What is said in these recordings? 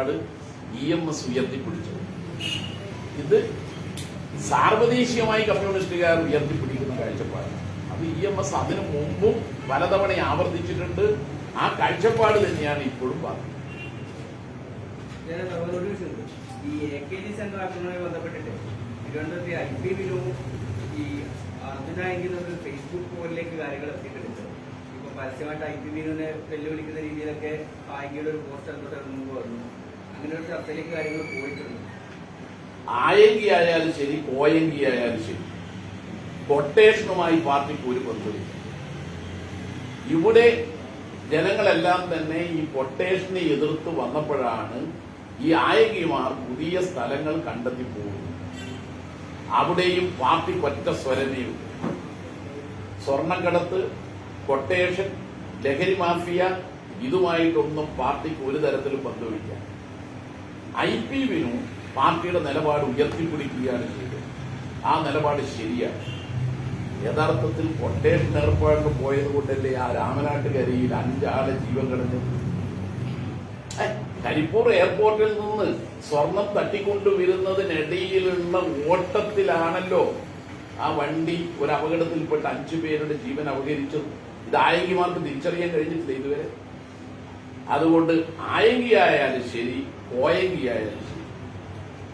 ആണ് E M S ഉയർത്തിപ്പിടിച്ചത്. ഇത് സാർവദേശീയമായി കമ്മ്യൂണിസ്റ്റുകാർ ഉയർത്തിപ്പിടിക്കുന്ന കാഴ്ചപ്പാടാണ് അത് ഇ എം എസ് അതിനു മുമ്പും പലതവണ ആവർത്തിച്ചിട്ടുണ്ട്. ആ കാഴ്ചപ്പാട് തന്നെയാണ് ഇപ്പോഴും പറഞ്ഞത് ഈ ഫേസ്ബുക്ക് പോലിലേക്ക് കാര്യങ്ങൾ എത്തിയിട്ടുണ്ട്. ഇപ്പൊ പരസ്യമായിട്ട് ഐ പി വിനുവിനെ വെല്ലുവിളിക്കുന്ന രീതിയിലൊക്കെ ആയിയുടെ ഒരു പോസ്റ്റർ മുമ്പ് വന്നു കാര്യങ്ങൾ പോയിട്ടുണ്ട്. ആയങ്കി ആയാലും ശരി പോയെങ്കി ആയാലും ശരി. കൊട്ടേഷനുമായി പാർട്ടിക്ക് ഒരു ബന്ധമില്ല ഇവിടെ ജനങ്ങളെല്ലാം തന്നെ ഈ കൊട്ടേഷനെ എതിർത്ത് വന്നപ്പോഴാണ് ഈ ആയകിമാർ പുതിയ സ്ഥലങ്ങൾ കണ്ടെത്തി പോകുന്നത്. അവിടെയും പാർട്ടി ഒറ്റ സ്വരമേയുണ്ട് സ്വർണക്കടത്ത് കൊട്ടേഷൻ ലഹരി മാഫിയ ഇതുമായിട്ടൊന്നും പാർട്ടിക്ക് ഒരു തരത്തിലും ബന്ധമില്ല ഐ പി വിനു പാർട്ടിയുടെ നിലപാട് ഉയർത്തിപ്പിടിക്കുകയാണ് ചെയ്തത്. ആ നിലപാട് ശരിയാണ്. യഥാർത്ഥത്തിൽ കൊട്ടേഷൻ ഏർപ്പാടിന് പോയത് കൊണ്ടല്ലേ ആ രാമനാട്ടുകരയിൽ അഞ്ചാളെ ജീവൻ കിടഞ്ഞത് ഏ, കരിപ്പൂർ എയർപോർട്ടിൽ നിന്ന് സ്വർണം തട്ടിക്കൊണ്ടുവരുന്നതിനിടയിലുള്ള ഓട്ടത്തിലാണല്ലോ ആ വണ്ടി ഒരു അപകടത്തിൽപ്പെട്ട് അഞ്ചു പേരുടെ ജീവൻ അപകരിച്ചത് ഇത് ആയകിമാർക്ക് തിരിച്ചറിയാൻ കഴിഞ്ഞിട്ടില്ല ഇതുവരെ? അതുകൊണ്ട് ആയങ്കി ആയാലും ശരി കോയങ്കി ആയാലും ശരി.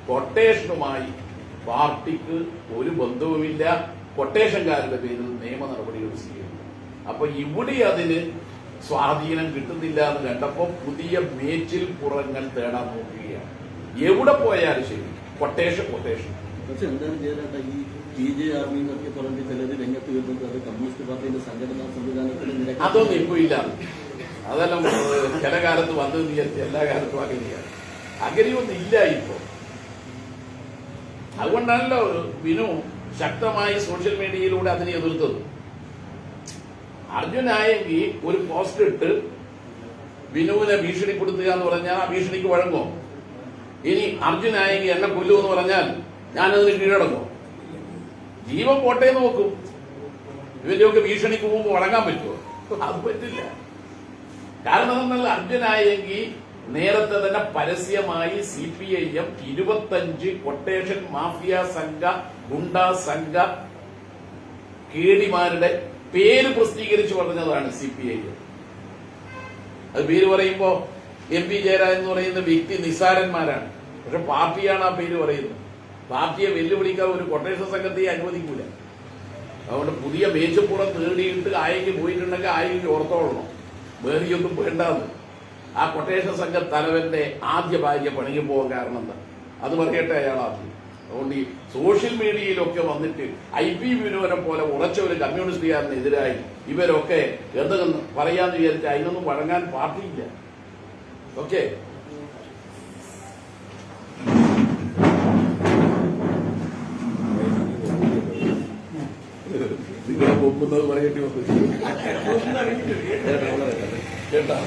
കൊട്ടേഷനുമായി പാർട്ടിക്ക് ഒരു ബന്ധവുമില്ല. കൊട്ടേഷൻകാരുടെ പേരിൽ നിയമ നടപടികൾ സ്വീകരിക്കും. അപ്പൊ ഇവിടെ അതിന് സ്വാധീനം കിട്ടുന്നില്ല എന്ന് കണ്ടപ്പോ പുതിയ മേച്ചിൽ പുറങ്ങൾ തേടാൻ നോക്കുകയാണ്. എവിടെ പോയാലും ശരി കൊട്ടേഷൻ കൊട്ടേഷൻ പക്ഷെ എന്താണ് ഈ ജെ ആർമി എന്നൊക്കെ പറഞ്ഞ് ചിലര് രംഗത്ത് വരുന്നത് അത് കമ്മ്യൂണിസ്റ്റ് പാർട്ടിയുടെ സംഘടനാ സംവിധാനത്തിന് നിരക്ക്. അതൊന്നും ഇപ്പൊ ഇല്ല. അതെല്ലാം ചില കാലത്ത് വന്നത് വിചാരിച്ച് എല്ലാ കാലത്തും അകലിയാണ് അകലിയൊന്നും ഇല്ല ഇപ്പോ. അതുകൊണ്ടാണല്ലോ വിനു ശക്തമായി സോഷ്യൽ മീഡിയയിലൂടെ അതിനെ എതിർത്തത്. അർജുനായെങ്കിൽ ഒരു പോസ്റ്റ് ഇട്ട് വിനുവിനെ ഭീഷണിപ്പെടുത്തുക എന്ന് പറഞ്ഞാൽ ആ ഭീഷണിക്ക് വഴങ്ങോ. ഇനി അർജുനായെങ്കിൽ എന്നെ കൊല്ലൂ എന്ന് പറഞ്ഞാൽ ഞാനതിന് കീഴടങ്ങോ. ജീവൻ പോട്ടെ നോക്കും ഇവന്റെയൊക്കെ ഭീഷണിക്ക് പോകുമ്പോൾ വഴങ്ങാൻ പറ്റുമോ? അത് പറ്റില്ല. കാരണം എന്നാൽ അർജുനായെങ്കിൽ നേരത്തെ തന്നെ പരസ്യമായി സി പി ഐ എം ഇരുപത്തഞ്ച് കൊട്ടേഷൻ മാഫിയ സംഘ ഗുണ്ട സംഘ കേടിമാരുടെ പേര് പ്രസിദ്ധീകരിച്ചു പറഞ്ഞതാണ് സി പി ഐ എം അത് പേര് പറയുമ്പോ എം പി ജയരാജൻ എന്ന് പറയുന്ന വ്യക്തി നിസാരന്മാരാണ് പക്ഷെ പാർട്ടിയാണ് ആ പേര് പറയുന്നത്. പാർട്ടിയെ വെല്ലുവിളിക്കാൻ ഒരു കൊട്ടേഷൻ സംഘത്തെ അനുവദിക്കൂല. അതുകൊണ്ട് പുതിയ മേച്ചപ്പുറം തേടിയിട്ട് ആയെങ്കിൽ പോയിട്ടുണ്ടെങ്കിൽ ആയെങ്കിൽ ഓർത്തോളണം വേറെയൊന്നും വേണ്ടാന്ന്. ആ കൊട്ടേഷൻ സംഘ തലവന്റെ ആദ്യ ഭാര്യ പണിക്ക് പോകാൻ കാരണം എന്താ? അത് പറയട്ടെ അയാൾ ആദ്യം അതുകൊണ്ട് ഈ സോഷ്യൽ മീഡിയയിലൊക്കെ വന്നിട്ട് ഐ പി വിനോദനെ പോലെ ഉറച്ച ഒരു കമ്മ്യൂണിസ്റ്റുകാരനെതിരായി ഇവരൊക്കെ എന്തെന്ന് പറയാന്ന് വിചാരിച്ചാൽ അതിനൊന്നും വഴങ്ങാൻ പാർട്ടിയില്ല. ഓക്കെ? പൊക്കുന്നത് പറയേണ്ടി വന്നു. കേട്ടാ?